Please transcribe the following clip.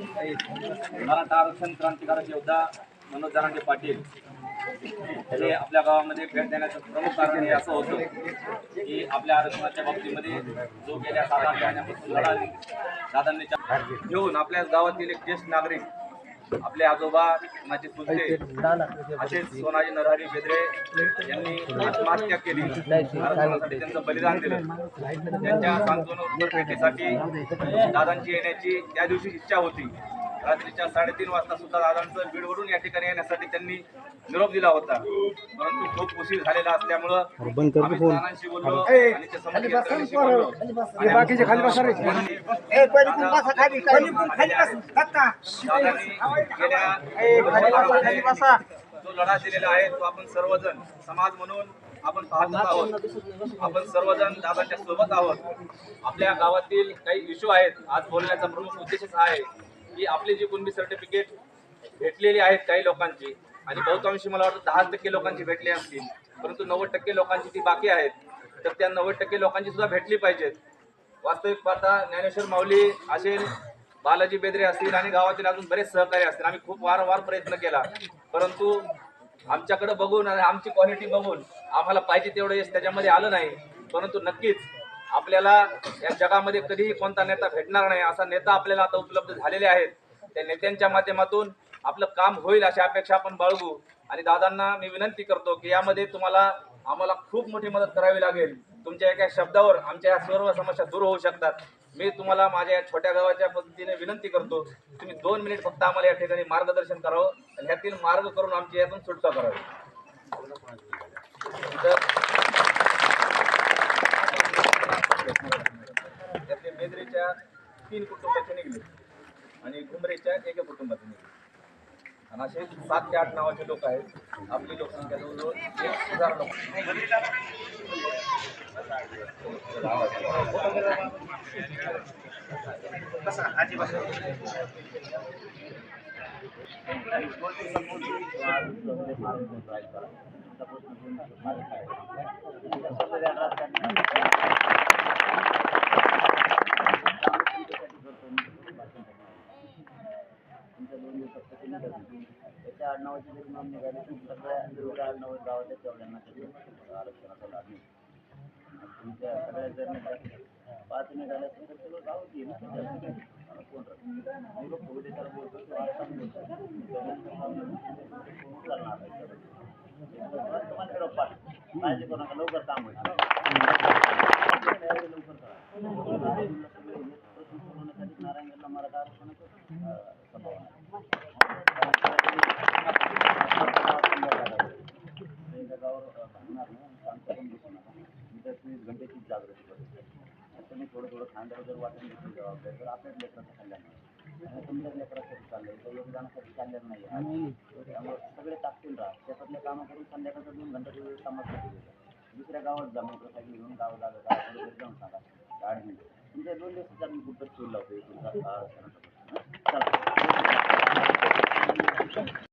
मराठा आरक्षण क्रांतिकारक योद्धा मनोज जरांगे पाटील हे आपल्या गावामध्ये भेट देण्याचं प्रमुख कारण हे असं होतं की आपल्या आरक्षणाच्या बाबतीमध्ये जो गेल्या सात आठ महिन्यापासून लढा दादांनी घेऊन आपल्या गावातील एक ज्येष्ठ नागरिक आपले आजोबा माझे चुलते असेच सोनाजी नरहरी बेदरे यांनी आत्महत्या केली. त्यांचं बलिदान दिलं. त्यांच्या सांत्वन भेटीसाठी दादांची येण्याची त्या दिवशी इच्छा होती. रात्रीच्या साडेतीन वाजता सुद्धा दादांचं बीडवरून या ठिकाणी येण्यासाठी त्यांनी निरोप दिला होता. परंतु खूप उशीर झालेला असल्यामुळं आम्ही दादांशी बोललो आणि ते यंत्रणेशी. दादांनी गेल्या जो लढा दिलेला आहे तो आपण सर्वजण समाज म्हणून आपण पाहतच आहोत. आपण सर्वजण दादाच्या सोबत आहोत. आपल्या गावातील काही इश्यू आहेत आज बोलण्याचा प्रमुख उद्देशच हा आहे. की आपली जी कुणबी सर्टिफिकेट भेटलेली आहेत काही लोकांची आणि बहुतांशी मला वाटतं दहा टक्के लोकांची भेटली असतील परंतु नव्वद टक्के लोकांची ती बाकी आहेत तर त्या नव्वद टक्के लोकांची सुद्धा भेटली पाहिजेत. वास्तविक पाहता ज्ञानेश्वर माऊली असेल बालाजी बेदरे असतील आणि गावातील अजून बरेच सहकारी असतील. आम्ही खूप वारंवार प्रयत्न केला परंतु आमच्याकडे बघून आणि आमची क्वालिटी बघून आम्हाला पाहिजे तेवढं यश त्याच्यामध्ये आलं नाही. परंतु नक्कीच आपल्याला या जगामध्ये कधीही कोणता नेता भेटणार नाही असा नेता आपल्याला आता उपलब्ध झालेले आहेत. त्या नेत्यांच्या माध्यमातून आपलं काम होईल अशी अपेक्षा आपण बाळगू. आणि दादांना मी विनंती करतो की यामध्ये तुम्हाला आम्हाला खूप मोठी मदत करावी लागेल. तुमच्या एका शब्दावर आमच्या या सर्व समस्या दूर होऊ शकतात. मी तुम्हाला माझ्या या छोट्या गावाच्या पद्धतीने विनंती करतो तुम्ही दोन मिनिट फक्त आम्हाला या ठिकाणी मार्गदर्शन करावं आणि ह्यातील मार्ग करून आमची यातून सुटका करावी. तीन कुटुंबाचे निघले. आणि घुमरेच्या एका कुटुंबाचे निघले. आणि असे सात ते आठ नावाचे लोक आहेत. आपली लोकसंख्या जवळजवळ एक हज़ार लोक. आडनावाची जरी नोंद निघाली तर सगळ्या जेवढ्या आडनाव गावाच्या तेवढ्यांना त्याची आरक्षणाचा लाभ मिळतो. तुमच्या सगळ्या जर निघाल्या पाच निघाल्या तर सगळं गावच येईल ना. कोण लोक त्याला बोलतो आज बोलतो. पाठ. काळजी करू नका लवकर काम होईल. लवकर करा. नारायणगडला मराठा आरक्षणाचं घंटेची जागृती करतो। तुम्ही थोडं थोडं खांद्यावर जर वाटून घेतली जबाबदारी तर आपल्याच लेकराचं कल्याण होईल तुमच्याच लेकरासाठी चाललंय तर योगदानासाठी चाललेलं नाही। आहे. त्यामुळे सगळे टाकतील राहा शेतातले कामं करून संध्याकाळचा दोन घंट्याचा वेळ देतात दुसऱ्या गावात जा मोटरसायकल घेऊन गाव जागा गावाकडे जाऊन सांगा गाडी घेऊन तुमच्या दोन दिवसात मी कुठं ठेवून लावतो तुमचा चला।